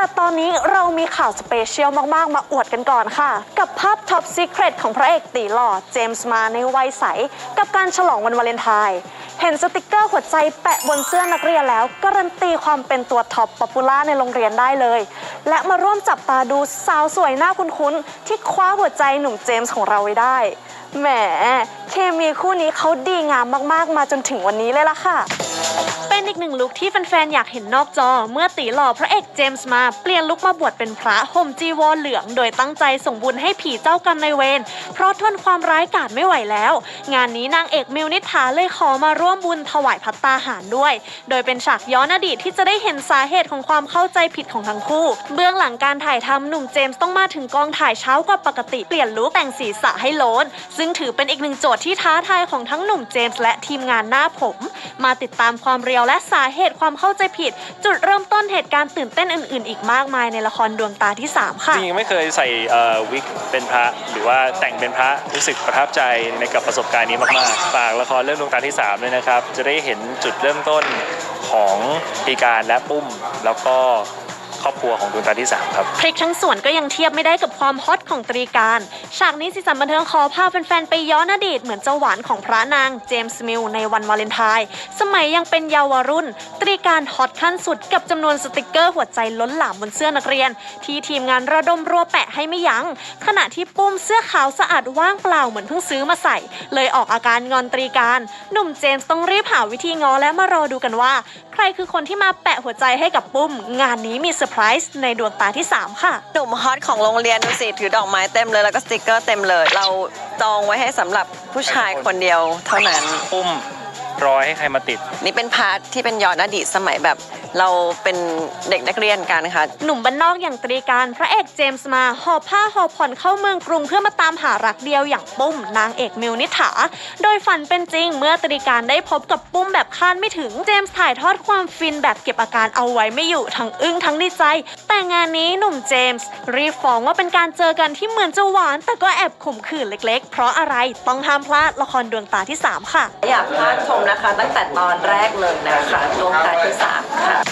แต่ตอนนี้เรามีข่าวสเปเชียลมาก ๆ มาอวดกันก่อนค่ะ กับภาพท็อปซีเครตของพระเอกตีหล่อ เจมส์มาในวัยใส กับการฉลองวันวาเลนไทน์เห็นสติกเกอร์หัวใจแปะบนเสื้อนักเรียนแล้ว การันตีความเป็นตัวท็อปป๊อปปูล่าในโรงเรียนได้เลย และมาร่วมจับตาดูสาวสวยหน้าคุ้นๆที่คว้าหัวใจหนุ่มเจมส์ของเราไว้ได้แหมเคมีคู่นี้เขาดีงามมากๆ มาจนถึงวันนี้เลยล่ะค่ะ อีกหนึ่งลุคที่แฟนๆ อยากเห็นนอกจอ เมื่อตีหล่อพระเอกเจมส์มาเปลี่ยนลุคมาบวชเป็นพระห่มจีวรเหลือง โดยตั้งใจส่งบุญให้ผีเจ้ากรรมนายเวรเพราะทนความร้ายกาจไม่ไหวแล้ว งานนี้นางเอกมิวนิษฐาเลยขอมาร่วมบุญถวายพัตตาหารด้วย โดยเป็นฉากย้อนอดีตที่จะได้เห็นสาเหตุของความเข้าใจผิดของทั้งคู่ เบื้องหลังการถ่ายทำหนุ่มเจมส์ต้องมาถึงกองถ่ายเช้ากว่าปกติเปลี่ยนลุคแต่งศีระให้โลนซึ่งถือเป็นอีกหนึ่งโจทย์ที่ท้าทายของทั้งหนุ่มเจมส์และทีมงานหน้าผม มาติดตามความเรียวและสาเหตุความเข้าใจผิด จุดเริ่มต้นเหตุการณ์ตื่นเต้นอื่น ๆ อีกมากมายในละครดวงตาที่ 3 ค่ะ จริงๆไม่เคยใส่เอ่อวิกเป็นพระหรือว่าแต่งเป็นพระรู้สึกประทับใจในกับประสบการณ์นี้มากๆฝากละครเรื่องดวงตาที่3ด้วยนะครับ จะได้เห็นจุดเริ่มต้นของพีการและปุ้ม แล้วก็ ครอบครัวของดวงตาที่3ครับ พริกทั้งส่วนก็ยังเทียบไม่ได้กับความฮอตของตรีการ ฉากนี้สีสันบันเทิงขอพาแฟนๆไปย้อนอดีตเหมือนเจ้าหวานของพระนางเจมส์มิลในวันวาเลนไทน์สมัยยังเป็นเยาวรุ่น ตรีการฮอตขั้นสุดกับจำนวนสติกเกอร์หัวใจล้นหลามบนเสื้อนักเรียน ที่ทีมงานระดมรัวแปะให้ไม่ยัง้งขณะที่ปุ้มเสื้อขาวสะอาดว่างเปล่าเหมือนเพิ่งซื้อมาใส่ เลยออกอาการงอนตรีการ หนุ่มเจมส์ต้องรีบหาวิธีง้อและมารอดูกันว่า ใครคือคนที่มาแปะหัวใจให้กับปุ้ม งานนี้มีเซอร์ไพรส์ในดวงตาที่ 3 ค่ะ หนุ่มฮอตของโรงเรียนดูสิถือดอกไม้เต็มเลยแล้วก็สติกเกอร์เต็มเลย เราจองไว้ให้สำหรับผู้ชายคนเดียวเท่านั้นปุ้ม รอให้ใครมาติด นี่เป็นพาร์ทที่เป็นย้อนอดีตสมัยแบบเราเป็นเด็กนักเรียนกันค่ะ หนุ่มบ้านนอกอย่างตรีการพระเอกเจมส์มาหอบผ้าหอบผ่อนเข้าเมืองกรุงเพื่อมาตามหารักเดียวอย่างปุ้ม นางเอกมิวนิษฐาโดยฝันเป็นจริงเมื่อตรีการได้พบกับปุ้มแบบคาดไม่ถึงเจมส์ถ่ายทอดความฟินแบบเก็บอาการเอาไว้ไม่อยู่ทั้งอึ้งทั้งดีใจ แต่งานนี้หนุ่มเจมส์รีบฟ้องว่าเป็นการเจอกันที่เหมือนจะหวาน แต่ก็แอบข่มขืนเล็ก ๆ เพราะอะไรต้องห้ามพลาดละครดวงตาที่ 3 ค่ะ อยากพลาดชมนะคะ ตั้งแต่ตอนแรกเลยนะคะดวงตาที่สามค่ะ